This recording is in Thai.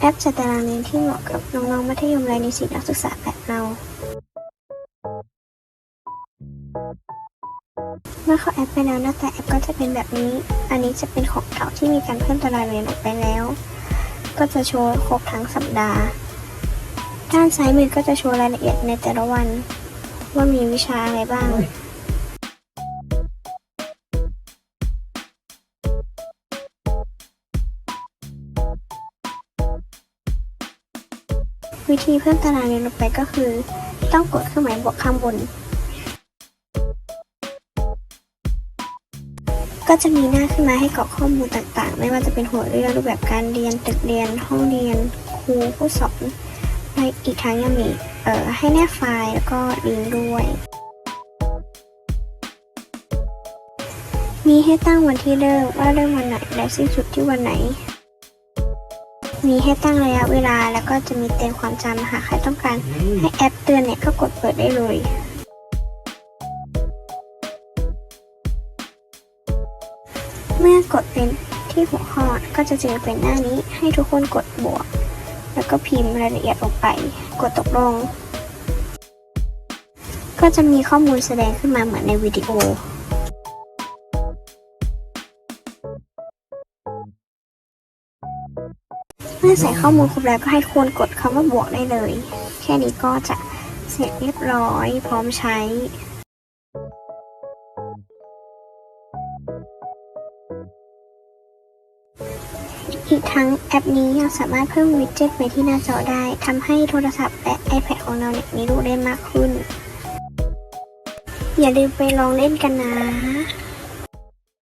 แอปจัดตารางเรียนที่เหมาะกับน้องๆมัธยมและนิสิตนักศึกษาแบบเรา เมื่อเข้าแอปไปแล้วหน้าตาแอปก็จะเป็นแบบนี้ อันนี้จะเป็นของเก่าที่มีการเพิ่มตารางเรียนออกไปแล้ว ก็จะโชว์ครบทั้งสัปดาห์ ด้านซ้ายมือก็จะโชว์รายละเอียดในแต่ละวัน ว่ามีวิชาอะไรบ้าง วิธีเพิ่มตารางเรียนลงไปก็คือ ต้องกดเครื่องหมายบวกข้างบน ก็จะมีหน้าขึ้นมาให้กรอกข้อมูลต่างๆ ไม่ว่าจะเป็นหัวเรื่องรูปแบบการเรียนตึกเรียน ห้องเรียน ครูผู้สอนและอีกทั้งยังมีเอ่อให้แนบไฟล์แล้วก็ลิงก์ด้วย มีให้ตั้งวันที่เริ่มว่าเริ่มวันไหนและสิ้นสุดที่วันไหน มีให้ตั้งระยะเวลา แล้วก็จะมีเตือนความจำหากใครต้องการให้แอปเตือนเนี่ยก็กดเปิดได้เลยเมื่อกดเป็นที่หัวข้อก็จะเจอเป็นหน้านี้ให้ทุกคนกดบวก แล้วก็พิมพ์รายละเอียดลงไป กดตกลง ก็จะมีข้อมูลแสดงขึ้นมาเหมือนในวิดีโอ เมื่อใส่ข้อมูลครบแล้วก็ให้ทุกคนกดคำว่าบวกได้เลย แค่นี้ก็จะเสร็จเรียบร้อย พร้อมใช้อีกทั้งแอปนี้ยังสามารถเพิ่มวิดเจ็ตไปที่หน้าจอได้ทำให้โทรศัพท์และ iPad ของเราเนี่ยมีรูปเล่นมากขึ้น อย่าลืมไปลองเล่นกันนะ